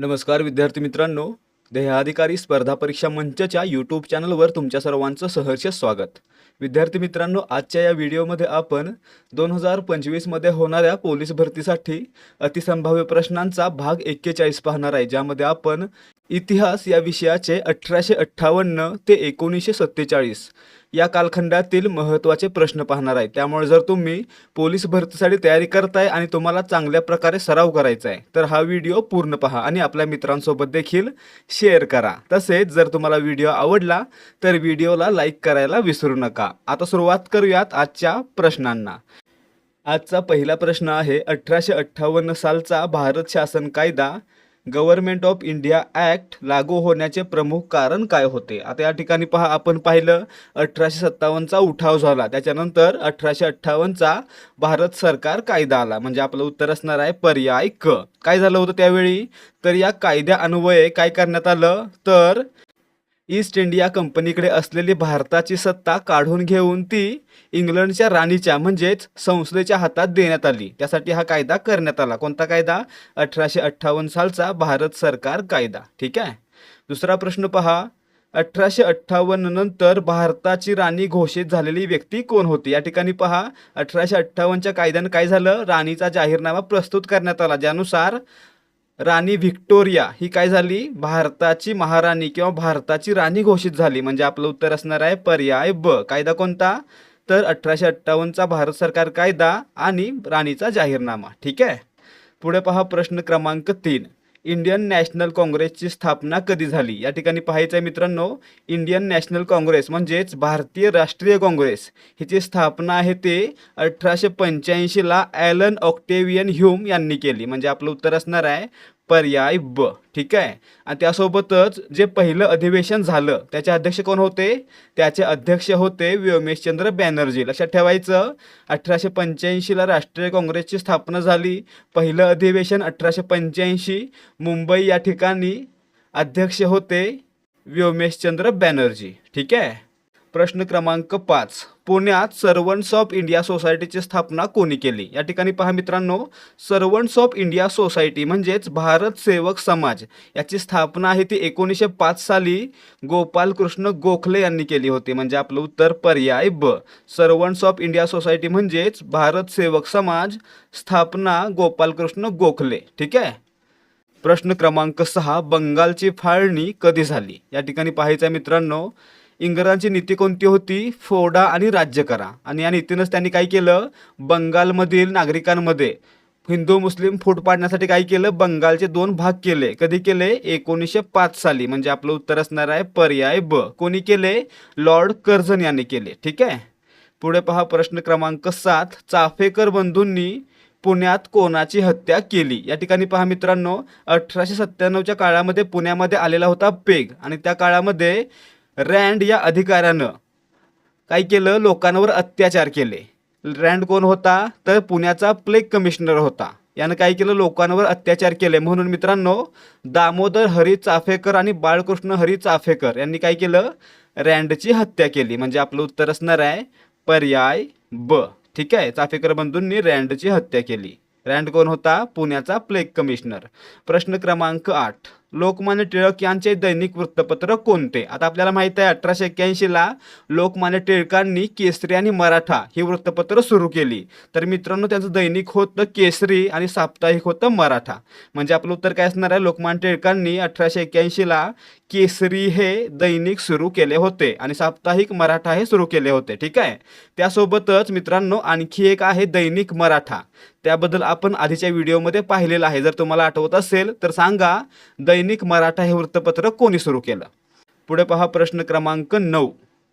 नमस्कार विद्यार्थी मित्रांनो. देहाधिकारी स्पर्धा परीक्षा मंचच्या यूट्यूब चॅनलवर तुमच्या सर्वांचं सहर्ष स्वागत. विद्यार्थी मित्रांनो आजच्या या व्हिडिओमध्ये आपण दोन हजार पंचवीसमध्ये होणाऱ्या पोलीस भरतीसाठी अतिसंभाव्य प्रश्नांचा भाग एक्केचाळीस पाहणार आहे. ज्यामध्ये आपण इतिहास या विषयाचे अठराशे अठ्ठावन्न ते एकोणीसशे सत्तेचाळीस या कालखंडातील महत्त्वाचे प्रश्न पाहणार आहे. त्यामुळे जर तुम्ही पोलीस भरतीसाठी तयारी करताय आणि तुम्हाला चांगल्या प्रकारे सराव करायचा आहे तर हा व्हिडिओ पूर्ण पहा आणि आपल्या मित्रांसोबत देखील शेअर करा. तसेच जर तुम्हाला व्हिडिओ आवडला तर व्हिडिओला लाईक करायला विसरू नका. आता सुरुवात करूयात आजच्या प्रश्नांना. आजचा पहिला प्रश्न आहे अठराशे अठ्ठावन्न सालचा भारत शासन कायदा गव्हर्नमेंट ऑफ इंडिया ॲक्ट लागू होण्याचे प्रमुख कारण काय होते? आता या ठिकाणी पहा आपण पाहिलं अठराशे सत्तावन्नचा उठाव झाला. त्याच्यानंतर अठराशे अठ्ठावन्नचा भारत सरकार कायदा आला. म्हणजे आपलं उत्तर असणार आहे पर्याय क. काय झालं होतं त्यावेळी? तर या कायद्या अन्वये काय करण्यात आलं? तर ईस्ट इंडिया कंपनीकडे असलेली भारताची सत्ता काढून घेऊन ती इंग्लंडच्या राणीच्या म्हणजेच संसदेच्या हातात देण्यात आली. त्यासाठी हा कायदा करण्यात आला. कोणता कायदा? अठराशे अठ्ठावन्न सालचा भारत सरकार कायदा. ठीक आहे? दुसरा प्रश्न पहा. अठराशे अठ्ठावन्न नंतर भारताची राणी घोषित झालेली व्यक्ती कोण होती? या ठिकाणी पहा. अठराशे अठ्ठावन्नच्या कायद्यानं काय झालं? राणीचा जाहीरनामा प्रस्तुत करण्यात आला. ज्यानुसार राणी व्हिक्टोरिया ही काय झाली? भारताची महाराणी किंवा भारताची राणी घोषित झाली. म्हणजे आपलं उत्तर असणार आहे पर्याय ब. कायदा कोणता? तर अठराशे अठ्ठावन्नचा भारत सरकार कायदा आणि राणीचा जाहीरनामा. ठीक आहे? पुढे पहा प्रश्न क्रमांक तीन. इंडियन नॅशनल काँग्रेसची स्थापना कधी झाली? या ठिकाणी पाहायचं आहे मित्रांनो इंडियन नॅशनल काँग्रेस म्हणजेच भारतीय राष्ट्रीय काँग्रेस. हिची स्थापना आहे ते अठराशे पंच्याऐंशीला ॲलन ऑक्टेवियन ह्यूम यांनी केली. म्हणजे आपलं उत्तर असणार आहे पर्याय ब. ठीक आहे? आणि त्यासोबतच जे पहिलं अधिवेशन झालं त्याचे अध्यक्ष कोण होते? त्याचे अध्यक्ष होते व्योमेशचंद्र बॅनर्जी. लक्षात ठेवायचं अठराशे पंच्याऐंशीला राष्ट्रीय काँग्रेसची स्थापना झाली. पहिलं अधिवेशन अठराशे पंच्याऐंशी. मुंबई या ठिकाणी अध्यक्ष होते व्योमेशचंद्र बॅनर्जी. ठीक आहे? प्रश्न क्रमांक पाच. पुण्यात सर्वंट्स ऑफ इंडिया सोसायटीची स्थापना कोणी केली? या ठिकाणी पहा मित्रांनो सर्वंट्स ऑफ इंडिया सोसायटी म्हणजेच भारत सेवक समाज. याची स्थापना आहे ती एकोणीसशे पाच साली गोपालकृष्ण गोखले यांनी केली होती. म्हणजे आपलं उत्तर पर्याय ब. सर्वंट्स ऑफ इंडिया सोसायटी म्हणजेच भारत सेवक समाज स्थापना गोपालकृष्ण गोखले. ठीक आहे? प्रश्न क्रमांक सहा. बंगालची फाळणी कधी झाली? या ठिकाणी पाहायचं आहे मित्रांनो इंग्रजांची नीती कोणती होती? फोडा आणि राज्य करा. आणि या नीतीनंच त्यांनी काय केलं? बंगालमधील नागरिकांमध्ये हिंदू मुस्लिम फूट पाडण्यासाठी काय केलं? बंगालचे दोन भाग केले. कधी केले? एकोणीसशे पाच साली. म्हणजे आपलं उत्तर असणार आहे पर्याय ब. कोणी केले? लॉर्ड कर्झन यांनी केले. ठीक आहे? पुढे पहा प्रश्न क्रमांक सात. चाफेकर बंधूंनी पुण्यात कोणाची हत्या केली? या ठिकाणी पहा मित्रांनो अठराशे सत्त्याण्णवच्या काळामध्ये पुण्यामध्ये आलेला होता पेग. आणि त्या काळामध्ये रँड या अधिकाऱ्यानं काय केलं? लोकांवर अत्याचार केले. रँड कोण होता? तर पुण्याचा प्लेग कमिशनर होता. यानं काय केलं? लोकांवर अत्याचार केले. म्हणून मित्रांनो दामोदर हरी चाफेकर आणि बाळकृष्ण हरी चाफेकर यांनी काय केलं? रँडची हत्या केली. म्हणजे आपलं उत्तर असणार आहे पर्याय ब. ठीक आहे? चाफेकर बंधूंनी रँडची हत्या केली. रँड कोण होता? पुण्याचा प्लेग कमिशनर. प्रश्न क्रमांक आठ. लोकमान्य टिळक यांचे दैनिक वृत्तपत्र कोणते? आता आपल्याला माहीत आहे अठराशे एक्क्याऐंशीला लोकमान्य टिळकांनी केसरी आणि मराठा ही वृत्तपत्र सुरू केली. तर मित्रांनो त्यांचं दैनिक होतं केसरी आणि साप्ताहिक होतं मराठा. म्हणजे आपलं उत्तर काय असणार आहे? लोकमान्य टिळकांनी अठराशे एक्क्याऐंशीला केसरी हे दैनिक सुरू केले होते आणि साप्ताहिक मराठा हे सुरू केले होते. ठीक आहे? त्यासोबतच मित्रांनो आणखी एक आहे दैनिक मराठा. त्याबद्दल आपण आधीच्या व्हिडिओमध्ये पाहिलेलं आहे. जर तुम्हाला आठवत असेल तर सांगा दैनिक मराठा हे वृत्तपत्र कोणी सुरू केलं? पुढे पहा प्रश्न क्रमांक नऊ.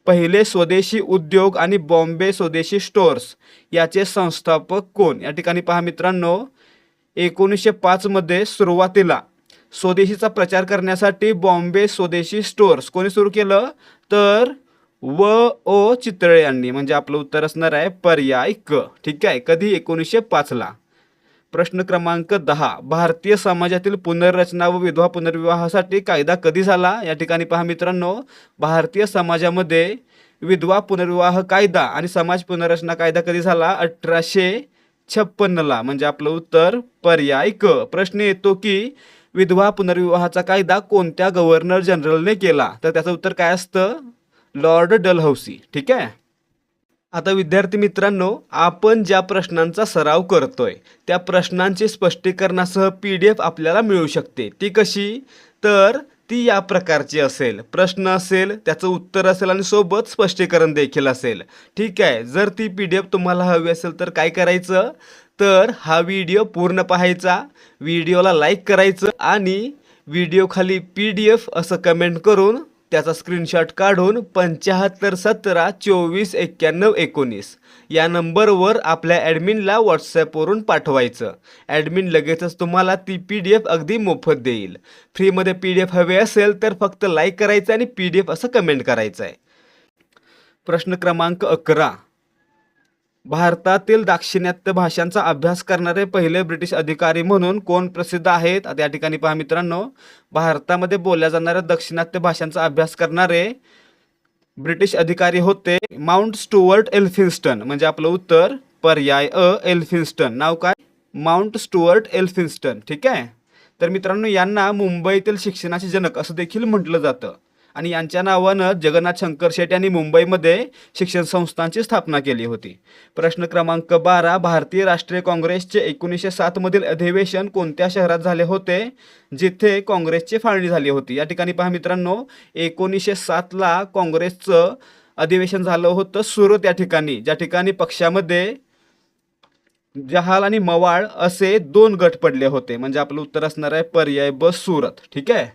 पहिले स्वदेशी उद्योग आणि बॉम्बे स्वदेशी स्टोअर्स याचे संस्थापक कोण? या ठिकाणी पहा मित्रांनो एकोणीसशे पाचमध्ये सुरुवातीला स्वदेशीचा प्रचार करण्यासाठी बॉम्बे स्वदेशी स्टोअर्स कोणी सुरू केलं? तर व ओ चितळे यांनी. म्हणजे आपलं उत्तर असणार आहे पर्याय क ठीक आहे? कधी? एकोणीसशे पाचला. प्रश्न क्रमांक दहा. भारतीय समाजातील पुनर्रचना व विधवा पुनर्विवाहासाठी कायदा कधी झाला? या ठिकाणी पहा मित्रांनो. भारतीय समाजामध्ये विधवा पुनर्विवाह कायदा आणि समाज पुनर्रचना कायदा कधी झाला? अठराशे छप्पन्नला म्हणजे आपलं उत्तर पर्याय क. प्रश्न येतो की विधवा पुनर्विवाहाचा कायदा कोणत्या गव्हर्नर जनरलने केला? तर त्याचं उत्तर काय असतं? Lord Dalhousie. ठीक आहे? आता विद्यार्थी मित्रांनो आपण ज्या प्रश्नांचा सराव करतोय त्या प्रश्नांचे स्पष्टीकरणासह पी डी एफ आपल्याला मिळू शकते. ती कशी? तर ती या प्रकारची असेल. प्रश्न असेल त्याचं उत्तर असेल आणि सोबत स्पष्टीकरण देखील असेल. ठीक आहे जर ती पी डी एफ तुम्हाला हवी असेल तर काय करायचं? तर हा व्हिडिओ पूर्ण पाहायचा व्हिडिओला लाईक करायचं आणि व्हिडिओ खाली पी डी एफ असं कमेंट करून त्याचा स्क्रीनशॉट काढून पंच्याहत्तर सतरा चोवीस एक्क्याण्णव एकोणीस या नंबरवर आपल्या ॲडमिनला व्हॉट्सॲपवरून पाठवायचं. ॲडमिन लगेचच तुम्हाला ती पी डी एफ अगदी मोफत देईल. फ्रीमध्ये पी डी एफ हवे असेल तर फक्त लाईक करायचं आणि पी डी एफ असं कमेंट करायचं आहे प्रश्न क्रमांक अकरा. भारतातील दाक्षिणात्य भाषांचा अभ्यास करणारे पहिले ब्रिटिश अधिकारी म्हणून कोण प्रसिद्ध आहेत? आता या ठिकाणी पहा मित्रांनो. भारतामध्ये बोलल्या जाणाऱ्या दाक्षिणात्य भाषांचा अभ्यास करणारे ब्रिटिश अधिकारी होते माउंट स्टुअर्ट एल्फिन्स्टन. म्हणजे आपलं उत्तर पर्याय अ एल्फिन्स्टन. नाव काय? Mount Stuart Elphinstone. ठीक आहे? तर मित्रांनो यांना मुंबईतील शिक्षणाचे जनक असं देखील म्हटलं जातं. आणि यांच्या नावानं जगन्नाथ शंकर शेट यांनी मुंबईमध्ये शिक्षण संस्थांची स्थापना केली होती. प्रश्न क्रमांक बारा भारतीय राष्ट्रीय काँग्रेसचे एकोणीसशे सातमधील अधिवेशन कोणत्या शहरात झाले होते? जिथे काँग्रेसची फाळणी झाली होती. या ठिकाणी पहा मित्रांनो एकोणीसशे सातला काँग्रेसचं अधिवेशन झालं होतं सुरत या ठिकाणी ज्या ठिकाणी पक्षामध्ये जहाल आणि मवाळ असे दोन गट पडले होते. म्हणजे आपलं उत्तर असणार आहे पर्याय ब सुरत. ठीक आहे?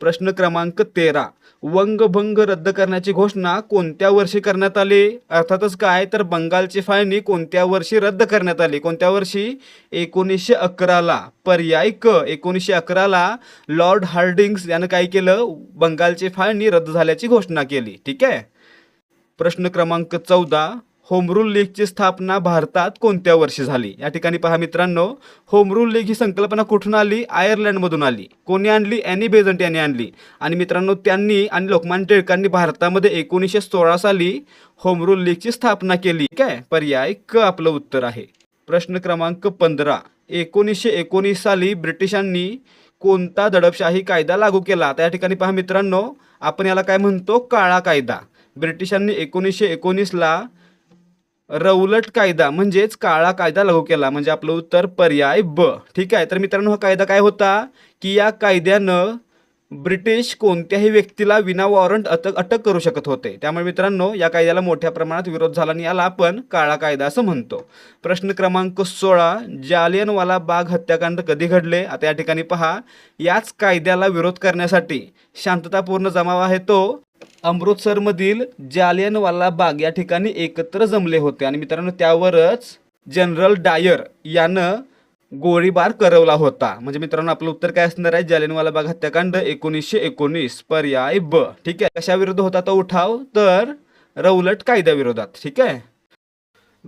प्रश्न क्रमांक तेरा. वंगभंग रद्द करण्याची घोषणा कोणत्या वर्षी करण्यात आली? अर्थातच काय? तर बंगालची फाळणी कोणत्या वर्षी रद्द करण्यात आली? कोणत्या वर्षी? एकोणीसशे अकराला. पर्याय क. एकोणीसशे अकराला लॉर्ड हार्डिंग्स यानं काय केलं? बंगालची फाळणी रद्द झाल्याची घोषणा केली. ठीक आहे? प्रश्न क्रमांक चौदा. होम रूल लीगची स्थापना भारतात कोणत्या वर्षी झाली? या ठिकाणी पहा मित्रांनो होम रूल लीग ही संकल्पना कुठून आली? आयर्लंडमधून आली. कोणी आणली? एनी बेझंट यांनी आणली. आणि मित्रांनो त्यांनी आणि लोकमान्य टिळकांनी भारतामध्ये एकोणीसशे सोळा साली होम रूल लीगची स्थापना केली. काय? पर्याय क आपलं उत्तर आहे. प्रश्न क्रमांक पंधरा. एकोणीसशे एकोणीस साली ब्रिटिशांनी कोणता दडपशाही कायदा लागू केला? त्या ठिकाणी पहा मित्रांनो आपण याला काय म्हणतो? काळा कायदा. ब्रिटिशांनी एकोणीसशे एकोणीसला रौलट कायदा म्हणजेच काळा कायदा लागू केला. म्हणजे आपलं उत्तर पर्याय ब. ठीक आहे? तर मित्रांनो हा कायदा काय होता? की या कायद्यानं ब्रिटिश कोणत्याही व्यक्तीला विना वॉरंट अटक अटक करू शकत होते. त्यामुळे मित्रांनो या कायद्याला मोठ्या प्रमाणात विरोध झाला आणि याला आपण काळा कायदा असं म्हणतो. प्रश्न क्रमांक सोळा जालियनवाला बाग हत्याकांड कधी घडले? आता या ठिकाणी पहा. याच कायद्याला विरोध करण्यासाठी शांततापूर्ण जमाव आहे तो अमृतसरमधील जालियनवाला बाग या ठिकाणी एकत्र जमले होते. आणि मित्रांनो त्यावरच जनरल डायर यानं गोळीबार करवला होता. म्हणजे मित्रांनो आपलं उत्तर काय असणार आहे? जालियनवाला बाग हत्याकांड एकोणीसशे एकोणीस पर्याय ब. ठीक आहे? कशा विरुद्ध होता तो उठाव? तर रौलट कायद्याविरोधात. ठीक आहे?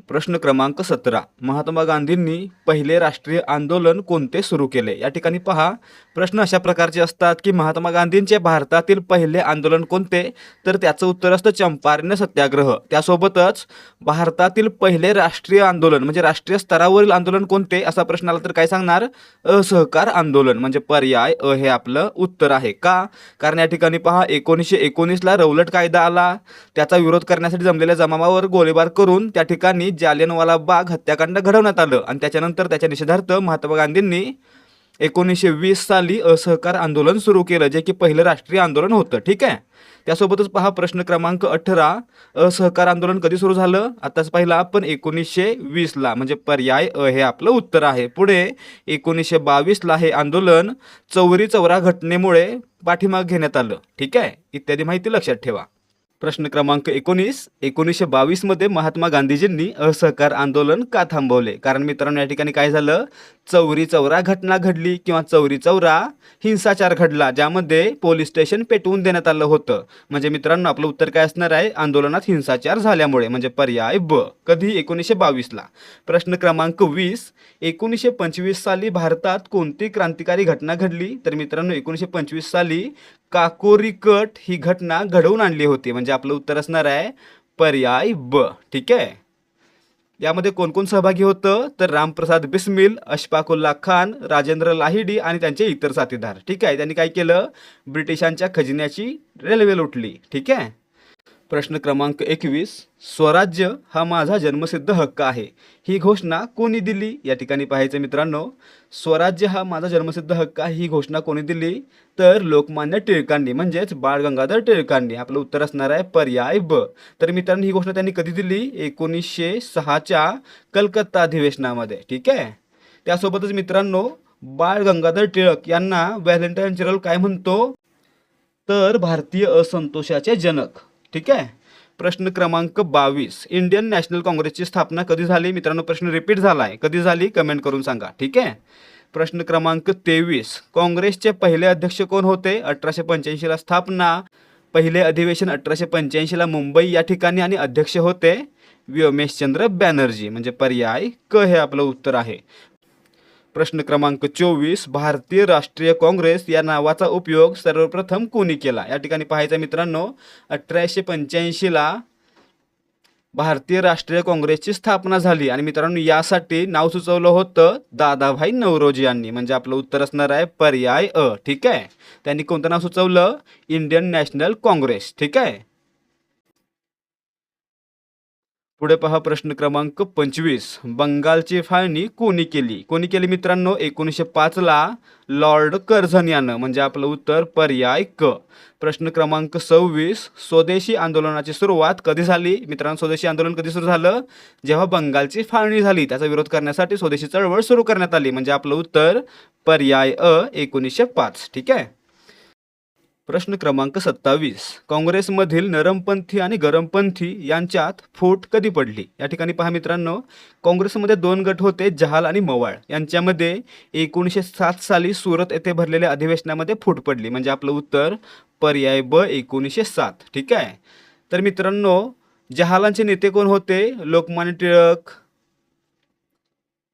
प्रश्न क्रमांक सतरा. महात्मा गांधींनी पहिले राष्ट्रीय आंदोलन कोणते सुरू केले? या ठिकाणी पहा. प्रश्न अशा प्रकारचे असतात की महात्मा गांधींचे भारतातील पहिले आंदोलन कोणते? तर त्याचं उत्तर असतं चंपारण्य सत्याग्रह. त्यासोबतच भारतातील पहिले राष्ट्रीय आंदोलन म्हणजे राष्ट्रीय स्तरावरील आंदोलन कोणते? असा प्रश्न आला तर काय सांगणार? असहकार आंदोलन म्हणजे पर्याय अ हे आपलं उत्तर आहे. का? कारण या ठिकाणी पहा एकोणीसशे एकोणीसला रौलट कायदा आला. त्याचा विरोध करण्यासाठी जमलेल्या जमावावर गोळीबार करून त्या ठिकाणी जालियनवाला बाग हत्याकांड घडवण्यात आलं. आणि त्याच्यानंतर त्याच्या निषेधार्थ महात्मा गांधींनी एकोणीसशे वीस साली असहकार आंदोलन सुरू केलं जे की पहिलं राष्ट्रीय आंदोलन होतं ठीक आहे? त्यासोबतच पहा प्रश्न क्रमांक अठरा असहकार आंदोलन कधी सुरू झालं? आताच पाहिलं आपण एकोणीसशे वीसला म्हणजे पर्याय अ हे आपलं उत्तर आहे. पुढे एकोणीसशे बावीसला हे आंदोलन चौरी चौरा घटनेमुळे पाठीमाग घेण्यात आलं ठीक आहे? इत्यादी माहिती लक्षात ठेवा. प्रश्न क्रमांक एकोणीस. एकोणीसशे बावीसमध्ये महात्मा गांधीजींनी असहकार आंदोलन का थांबवले? कारण मित्रांनो या ठिकाणी काय झालं? चौरी चौरा घटना घडली किंवा चौरी चौरा हिंसाचार घडला ज्यामध्ये पोलीस स्टेशन पेटवून देण्यात आलं होतं. म्हणजे मित्रांनो आपलं उत्तर काय असणार आहे? आंदोलनात हिंसाचार झाल्यामुळे म्हणजे पर्याय ब कधी? एकोणीसशे बावीसला. प्रश्न क्रमांक वीस. एकोणीसशे पंचवीस साली भारतात कोणती क्रांतिकारी घटना घडली? तर मित्रांनो एकोणीसशे पंचवीस साली काकोरी कट ही घटना घडवून आणली होती. म्हणजे आपलं उत्तर असणार आहे पर्याय ब. ठीक आहे? यामध्ये कोण कोण सहभागी होतं? तर रामप्रसाद बिस्मिल अशफाकुल्ला खान राजेंद्र लाहिडी आणि त्यांचे इतर साथीदार. ठीक आहे? त्यांनी काय केलं? ब्रिटिशांच्या खजिन्याची रेल्वे लुटली. ठीक आहे? प्रश्न क्रमांक एकवीस. स्वराज्य हा माझा जन्मसिद्ध हक्क आहे. ही घोषणा कोणी दिली? या ठिकाणी पाहायचं मित्रांनो. स्वराज्य हा माझा जन्मसिद्ध हक्क आहे. ही घोषणा कोणी दिली? तर लोकमान्य टिळकांनी म्हणजेच बाळ गंगाधर टिळकांनी. आपलं उत्तर असणार आहे पर्याय ब. तर मित्रांनो ही घोषणा त्यांनी कधी दिली? एकोणीसशे सहाच्या कलकत्ता अधिवेशनामध्ये. ठीक आहे? त्यासोबतच मित्रांनो बाळ गंगाधर टिळक यांना व्हॅलेंटाईन जनरल काय म्हणतो? तर भारतीय असंतोषाचे जनक. ठीक आहे? प्रश्न क्रमांक बावीस. इंडियन नॅशनल काँग्रेसची स्थापना कधी झाली? मित्रांनो प्रश्न रिपीट झाला आहे कधी झाली? कमेंट करून सांगा. ठीक आहे? प्रश्न क्रमांक तेवीस. काँग्रेसचे पहिले अध्यक्ष कोण होते? अठराशे पंच्याऐंशीला स्थापना. पहिले अधिवेशन अठराशे पंच्याऐंशीला मुंबई या ठिकाणी आणि अध्यक्ष होते. व्योमेशचंद्र बॅनर्जी. म्हणजे पर्याय क हे आपलं उत्तर आहे. प्रश्न क्रमांक चोवीस भारतीय राष्ट्रीय काँग्रेस या नावाचा उपयोग सर्वप्रथम कोणी केला? या ठिकाणी पाहायचं मित्रांनो अठराशे पंच्याऐंशीला भारतीय राष्ट्रीय काँग्रेसची स्थापना झाली. आणि मित्रांनो यासाठी नाव सुचवलं होतं दादाभाई नवरोजी यांनी. म्हणजे आपलं उत्तर असणार आहे पर्याय अ. ठीक आहे? त्यांनी कोणतं नाव सुचवलं? Indian National Congress. ठीक आहे? पुढे पहा प्रश्न क्रमांक पंचवीस. बंगालची फाळणी कोणी केली? कोणी केली मित्रांनो? एकोणीसशे पाचला लॉर्ड कर्झन यानं म्हणजे आपलं उत्तर पर्याय क. प्रश्न क्रमांक सव्वीस. स्वदेशी आंदोलनाची सुरुवात कधी झाली? मित्रांनो स्वदेशी आंदोलन कधी सुरू झालं? जेव्हा बंगालची फाळणी झाली त्याचा विरोध करण्यासाठी स्वदेशी चळवळ सुरू करण्यात आली म्हणजे आपलं उत्तर पर्याय अ एकोणीसशे पाच. ठीक आहे? प्रश्न क्रमांक सत्तावीस. काँग्रेसमधील नरमपंथी आणि गरमपंथी यांच्यात फूट कधी पडली? या ठिकाणी पहा मित्रांनो. काँग्रेसमध्ये दोन गट होते जहाल आणि मवाळ. यांच्यामध्ये एकोणीसशे सात साली सुरत येथे भरलेल्या अधिवेशनामध्ये फूट पडली. म्हणजे आपलं उत्तर पर्याय ब एकोणीसशे सात. ठीक आहे? तर मित्रांनो जहालांचे नेते कोण होते? लोकमान्य टिळक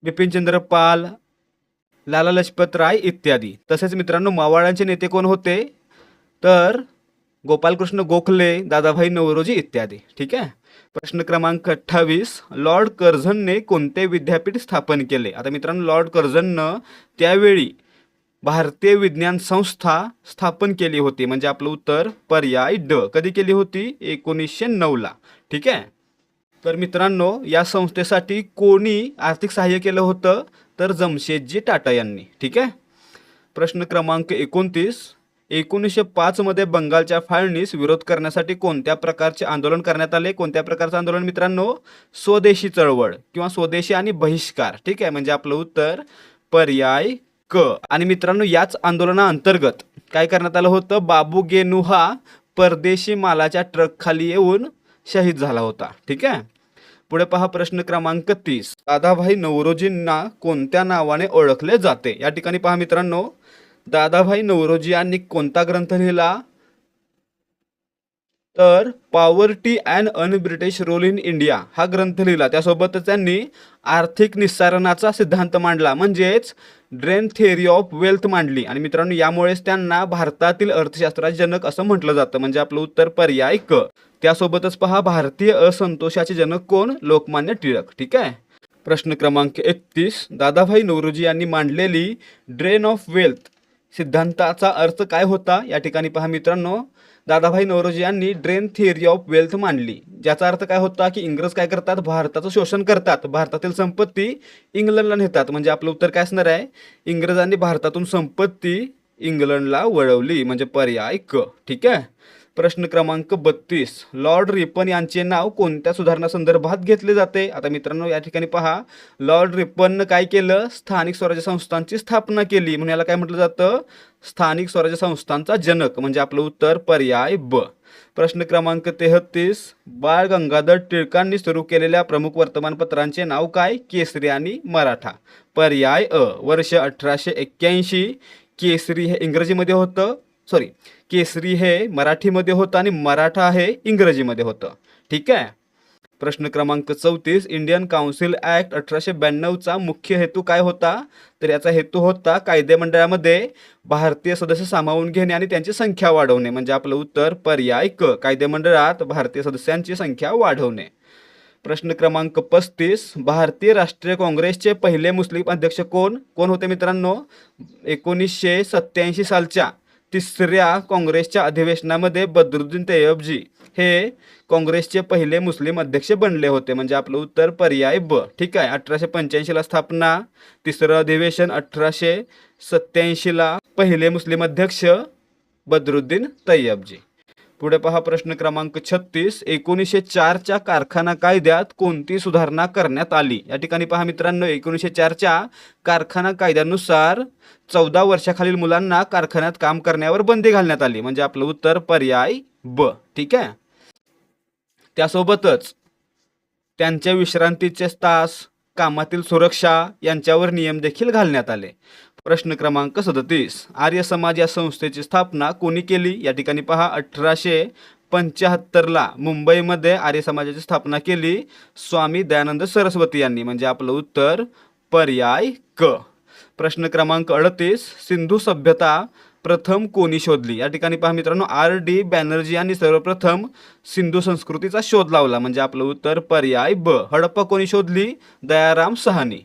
बिपिनचंद्र पाल लाला लजपत राय इत्यादी. तसेच मित्रांनो मावाळांचे नेते कोण होते? तर गोपालकृष्ण गोखले दादाभाई नवरोजी इत्यादी. ठीक आहे? प्रश्न क्रमांक अठ्ठावीस लॉर्ड कर्झनने कोणते विद्यापीठ स्थापन केले? आता मित्रांनो लॉर्ड कर्झननं त्यावेळी भारतीय विज्ञान संस्था स्थापन केली होती. म्हणजे आपलं उत्तर पर्याय ड. कधी केली होती? एकोणीसशे नऊला ठीक आहे? तर मित्रांनो या संस्थेसाठी कोणी आर्थिक सहाय्य केलं होतं? तर जमशेदजी टाटा यांनी. ठीक आहे? प्रश्न क्रमांक एकोणतीस एकोणीसशे पाचमध्ये बंगालच्या फाळणीस विरोध करण्यासाठी कोणत्या प्रकारचे आंदोलन करण्यात आले? कोणत्या प्रकारचं आंदोलन मित्रांनो? स्वदेशी चळवळ किंवा स्वदेशी आणि बहिष्कार. ठीक आहे? म्हणजे आपलं उत्तर पर्याय क. आणि मित्रांनो याच आंदोलनाअंतर्गत काय करण्यात आलं होतं? बाबू गेनू हा परदेशी मालाच्या ट्रकखाली येऊन शहीद झाला होता. ठीक आहे? पुढे पहा प्रश्न क्रमांक तीस. दादाभाई नवरोजींना कोणत्या नावाने ओळखले जाते? या ठिकाणी पहा मित्रांनो. दादाभाई नवरोजी यांनी कोणता ग्रंथ लिहिला? तर poverty and un British rule in India हा ग्रंथ लिहिला. त्यासोबतच त्यांनी आर्थिक निस्सारणाचा सिद्धांत मांडला. म्हणजेच ड्रेन थेअरी ऑफ वेल्थ मांडली. आणि मित्रांनो यामुळेच त्यांना भारतातील अर्थशास्त्राचे जनक असं म्हटलं जातं. म्हणजे आपलं उत्तर पर्याय क त्यासोबतच पहा भारतीय असंतोषाचे जनक कोण? लोकमान्य टिळक. ठीक आहे? प्रश्न क्रमांक एकतीस. दादाभाई नवरोजी यांनी मांडलेली ड्रेन ऑफ वेल्थ सिद्धांताचा अर्थ काय होता? या ठिकाणी पहा मित्रांनो दादाभाई नवरोजी यांनी ड्रेन थिअरी ऑफ वेल्थ मांडली. ज्याचा अर्थ काय होता की इंग्रज काय करतात? भारताचं शोषण करतात. भारतातील संपत्ती इंग्लंडला नेतात. म्हणजे आपलं उत्तर काय असणार आहे? इंग्रजांनी भारतातून संपत्ती इंग्लंडला वळवली. म्हणजे पर्याय क. ठीक आहे? प्रश्न क्रमांक बत्तीस. लॉर्ड रिपन यांचे नाव कोणत्या सुधारणा संदर्भात घेतले जाते? आता मित्रांनो या ठिकाणी पहा. लॉर्ड रिपननं काय केलं? स्थानिक स्वराज्य संस्थांची स्थापना केली. म्हणून याला काय म्हटलं जातं? स्थानिक स्वराज्य संस्थांचा जनक म्हणजे आपलं उत्तर पर्याय ब. प्रश्न क्रमांक तेहतीस बाळ गंगाधर टिळकांनी सुरू केलेल्या प्रमुख वर्तमानपत्रांचे नाव काय? केसरी आणि मराठा. पर्याय अ. वर्ष अठराशे एक्क्याऐंशी. केसरी हे इंग्रजीमध्ये होतं. सॉरी केसरी हे मराठीमध्ये होतं आणि मराठा हे इंग्रजीमध्ये होतं. ठीक आहे? प्रश्न क्रमांक चौतीस इंडियन काउन्सिल ॲक्ट अठराशे ब्याण्णवचा मुख्य हेतू काय होता? तर याचा हेतू होता कायदेमंडळामध्ये भारतीय सदस्य सामावून घेणे आणि त्यांची संख्या वाढवणे म्हणजे आपलं उत्तर पर्याय क कायदेमंडळात भारतीय सदस्यांची संख्या वाढवणे. प्रश्न क्रमांक पस्तीस भारतीय राष्ट्रीय काँग्रेसचे पहिले मुस्लिम अध्यक्ष कोण? कोण होते मित्रांनो? एकोणीसशे सत्याऐंशी सालच्या. तिसऱ्या काँग्रेसच्या अधिवेशनामध्ये बद्रुद्दीन तय्यबजी हे काँग्रेसचे पहिले मुस्लिम अध्यक्ष बनले होते. म्हणजे आपलं उत्तर पर्याय ब. ठीक आहे अठराशे पंच्याऐंशीला स्थापना. तिसरं अधिवेशन अठराशे सत्याऐंशीला पहिले मुस्लिम अध्यक्ष बद्रुद्दीन तैयबजी. पुढे पहा प्रश्न क्रमांक छत्तीस. एकोणीसशे चारच्या कारखाना कायद्यात कोणती सुधारणा करण्यात आली? या ठिकाणी पहा मित्रांनो एकोणीसशे चारच्या कारखाना कायद्यानुसार चौदा वर्षाखालील मुलांना कारखान्यात काम करण्यावर बंदी घालण्यात आली. म्हणजे आपलं उत्तर पर्याय ब. ठीक आहे? त्यासोबतच त्यांच्या विश्रांतीचे तास कामातील सुरक्षा यांच्यावर नियम देखील घालण्यात आले. प्रश्न क्रमांक सदतीस. आर्य समाज या संस्थेची स्थापना कोणी केली? या ठिकाणी पहा अठराशे पंच्याहत्तरला मुंबईमध्ये आर्य समाजाची स्थापना केली स्वामी दयानंद सरस्वती यांनी. म्हणजे आपलं उत्तर पर्याय क. प्रश्न क्रमांक अडतीस. सिंधू सभ्यता प्रथम कोणी शोधली? या ठिकाणी पहा मित्रांनो आर डी बॅनर्जी यांनी सर्वप्रथम सिंधू संस्कृतीचा शोध लावला. म्हणजे आपलं उत्तर पर्याय ब. हडप्पा कोणी शोधली? दयाराम सहानी.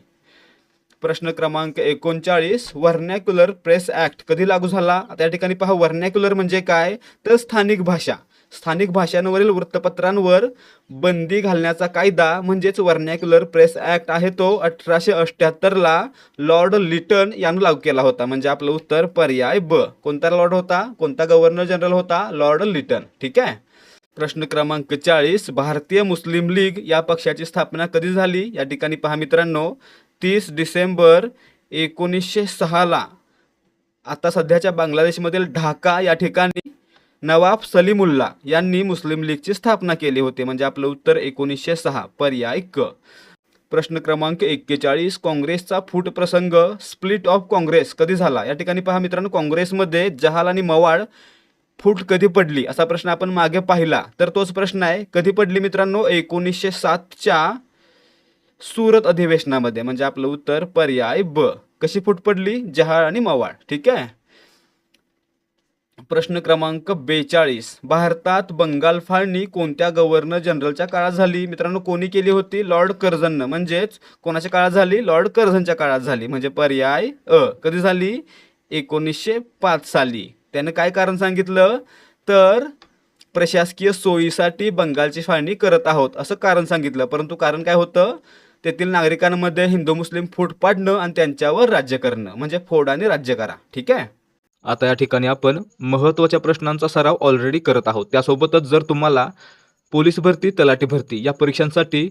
प्रश्न क्रमांक एकोणचाळीस व्हर्नॅक्युलर प्रेस ॲक्ट कधी लागू झाला? त्या ठिकाणी पहा व्हर्नॅक्युलर म्हणजे काय? तर स्थानिक भाषा. स्थानिक भाषांवरील वृत्तपत्रांवर बंदी घालण्याचा कायदा म्हणजेच व्हर्नॅक्युलर प्रेस ॲक्ट आहे तो. अठराशे अठ्ठ्याहत्तरला लॉर्ड लिटन यानं लागू केला होता. म्हणजे आपलं उत्तर पर्याय ब. कोणता लॉर्ड होता? कोणता गव्हर्नर जनरल होता? लॉर्ड लिटन ठीक आहे? प्रश्न क्रमांक चाळीस भारतीय मुस्लिम लीग या पक्षाची स्थापना कधी झाली? या ठिकाणी पहा मित्रांनो. तीस डिसेंबर एकोणीसशे सहाला आता सध्याच्या बांगलादेशमधील ढाका या ठिकाणी नवाब सलीमुल्ला यांनी मुस्लिम लीगची स्थापना केली होती. म्हणजे आपलं उत्तर एकोणीसशे सहा पर्याय क. प्रश्न क्रमांक एक्केचाळीस काँग्रेसचा फूट प्रसंग स्प्लिट ऑफ काँग्रेस कधी झाला? या ठिकाणी पहा मित्रांनो काँग्रेसमध्ये जहाल आणि मवाळ फूट कधी पडली? असा प्रश्न आपण मागे पाहिला. तर तोच प्रश्न आहे कधी पडली मित्रांनो? एकोणीसशे सातच्या सुरत अधिवेशनामध्ये म्हणजे आपलं उत्तर पर्याय ब. कशी फूट पडली? जहाळ आणि मवाळ. ठीक आहे? प्रश्न क्रमांक बेचाळीस. भारतात बंगाल फाळणी कोणत्या गव्हर्नर जनरलच्या काळात झाली? मित्रांनो कोणी केली होती? लॉर्ड कर्झननं म्हणजेच कोणाच्या काळात झाली? लॉर्ड कर्झनच्या काळात झाली. म्हणजे पर्याय अ. कधी झाली? एकोणीसशे पाच साली. त्यानं काय कारण सांगितलं? तर प्रशासकीय सोयीसाठी बंगालची फाळणी करत आहोत. असं कारण सांगितलं. परंतु कारण काय होतं? तेथील नागरिकांमध्ये हिंदू मुस्लिम फूट पाडणं आणि त्यांच्यावर राज्य करणं. म्हणजे फोडाने राज्य करा. ठीक आहे? आता या ठिकाणी आपण महत्त्वाच्या प्रश्नांचा सराव ऑलरेडी करत आहोत. त्यासोबतच जर तुम्हाला पोलीस भरती तलाठी भरती या परीक्षांसाठी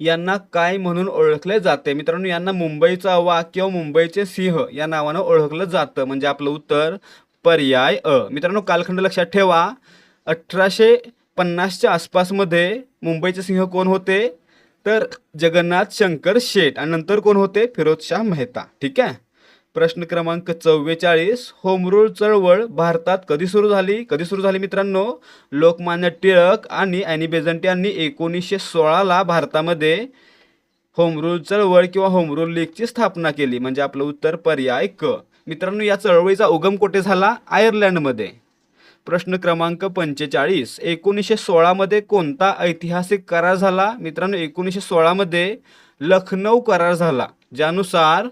यांना काय म्हणून ओळखले जाते? मित्रांनो यांना मुंबईचा वाघ किंवा मुंबईचे सिंह या नावानं ओळखलं जातं. म्हणजे आपलं उत्तर पर्याय अ. मित्रांनो कालखंड लक्षात ठेवा. अठराशे पन्नासच्या आसपासमध्ये मुंबईचे सिंह कोण होते? तर जगन्नाथ शंकर शेठ. आणि नंतर कोण होते? फिरोजशाह मेहता. ठीक आहे? प्रश्न क्रमांक चव्वेचाळीस होमरूल चळवळ भारतात कधी सुरू झाली? कधी सुरू झाली मित्रांनो? लोकमान्य टिळक आणि अॅनी बेझंट यांनी एकोणीसशे सोळाला भारतामध्ये होमरूल चळवळ किंवा होमरूल लीगची स्थापना केली. म्हणजे आपलं उत्तर पर्याय क. मित्रांनो या चळवळीचा उगम कोठे झाला? आयर्लंडमध्ये. प्रश्न क्रमांक पंचेचाळीस एकोणीसशे सोळामध्ये कोणता ऐतिहासिक करार झाला? मित्रांनो एकोणीसशे सोळामध्ये लखनौ करार झाला ज्यानुसार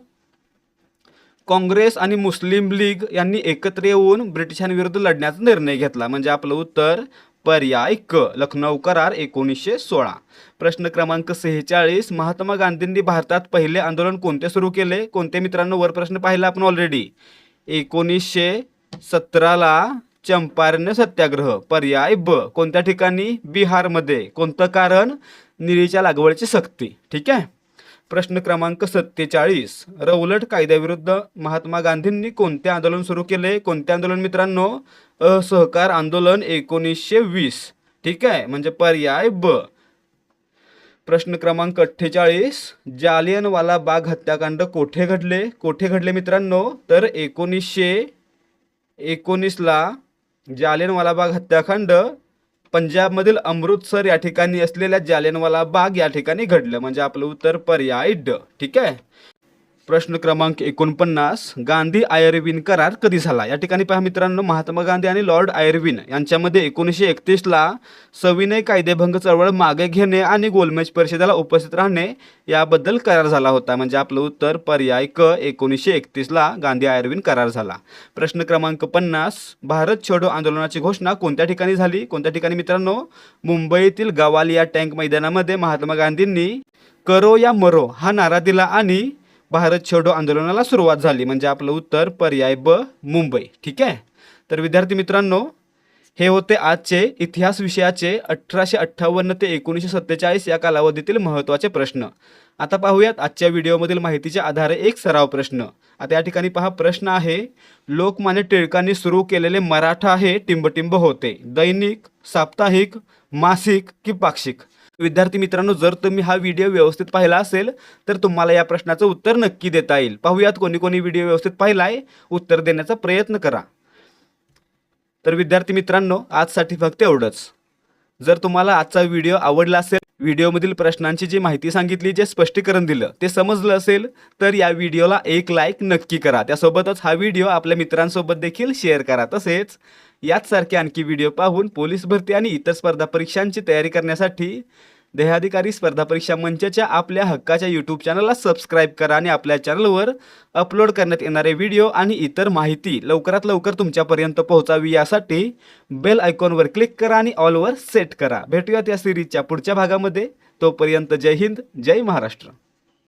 काँग्रेस आणि मुस्लिम लीग यांनी एकत्र येऊन ब्रिटिशांविरुद्ध लढण्याचा निर्णय घेतला. म्हणजे आपलं उत्तर पर्याय क लखनौ करार एकोणीसशे सोळा. प्रश्न क्रमांक सेहेचाळीस. महात्मा गांधींनी भारतात पहिले आंदोलन कोणते सुरू केले? कोणते मित्रांनो वर प्रश्न पाहिला आपण ऑलरेडी एकोणीसशे सतराला चंपारण्य सत्याग्रह पर्याय ब. कोणत्या ठिकाणी? बिहारमध्ये. कोणतं कारण? निळीच्या लागवडीची सक्ती. ठीक आहे? प्रश्न क्रमांक सत्तेचाळीस. रौलट कायद्याविरुद्ध महात्मा गांधींनी कोणते आंदोलन सुरू केले? कोणते आंदोलन मित्रांनो? असहकार आंदोलन एकोणीसशे वीस. ठीक आहे? म्हणजे पर्याय ब. प्रश्न क्रमांक अठ्ठेचाळीस. जालियनवाला बाग हत्याकांड कोठे घडले? कोठे घडले मित्रांनो? तर एकोणीसशे एकोणीसला जालियनवाला बाग हत्याकांड पंजाबमधील अमृतसर या ठिकाणी असलेल्या जालियनवाला बाग या ठिकाणी घडलं. म्हणजे आपलं उत्तर पर्याय ड. ठीक आहे? प्रश्न क्रमांक एकोणपन्नास गांधी आयर्विन करार कधी झाला? या ठिकाणी पहा मित्रांनो महात्मा गांधी आणि लॉर्ड आयर्विन यांच्यामध्ये एकोणीसशे एकतीसला सविनय कायदेभंग चळवळ मागे घेणे आणि गोलमेज परिषदेला उपस्थित राहणे याबद्दल करार झाला होता. म्हणजे आपलं उत्तर पर्याय क एकोणीसशे एकतीसला गांधी आयर्विन करार झाला. प्रश्न क्रमांक पन्नास भारत छोडो आंदोलनाची घोषणा कोणत्या ठिकाणी झाली? कोणत्या ठिकाणी मित्रांनो? मुंबईतील गवालिया टँक मैदानामध्ये महात्मा गांधींनी करो या मरो हा नारा दिला आणि भारत छोडो आंदोलनाला सुरुवात झाली. म्हणजे आपलं उत्तर पर्याय ब मुंबई. ठीक आहे? तर विद्यार्थी मित्रांनो हे होते आजचे इतिहास विषयाचे अठराशे अठ्ठावन्न ते एकोणीसशे सत्तेचाळीस या कालावधीतील महत्त्वाचे प्रश्न. आता पाहूयात आजच्या व्हिडिओमधील माहितीच्या आधारे एक सराव प्रश्न. आता या ठिकाणी पहा प्रश्न आहे लोकमान्य टिळकांनी सुरू केलेले मराठा हे टिंबटिंब होते. दैनिक साप्ताहिक मासिक की पाक्षिक? विद्यार्थी मित्रांनो जर तुम्ही हा व्हिडिओ व्यवस्थित पाहिला असेल तर तुम्हाला या प्रश्नाचं उत्तर नक्की देता येईल. पाहूयात कोणी कोणी व्हिडिओ व्यवस्थित पाहिलाय उत्तर देण्याचा प्रयत्न करा. तर विद्यार्थी मित्रांनो आजसाठी फक्त एवढंच. जर तुम्हाला आजचा व्हिडिओ आवडला असेल व्हिडिओमधील प्रश्नांची जी माहिती सांगितली जे स्पष्टीकरण दिलं ते समजलं असेल तर या व्हिडिओला एक लाईक नक्की करा. त्यासोबतच हा व्हिडिओ आपल्या मित्रांसोबत देखील शेअर करा. तसेच याच सारखे आणखी व्हिडिओ पाहून पोलीस भरती आणि इतर स्पर्धा परीक्षांची तयारी करण्यासाठी देहाधिकारी स्पर्धा परीक्षा मंचच्या आपल्या हक्काच्या यूट्यूब चॅनलला सबस्क्राईब करा आणि आपल्या चॅनलवर अपलोड करण्यात येणारे व्हिडिओ आणि इतर माहिती लवकरात लवकर तुमच्यापर्यंत पोहोचावी यासाठी बेल आयकॉनवर क्लिक करा आणि ऑलवर सेट करा. भेटूयात या सिरीजच्या पुढच्या भागामध्ये. तोपर्यंत जय हिंद जय महाराष्ट्र.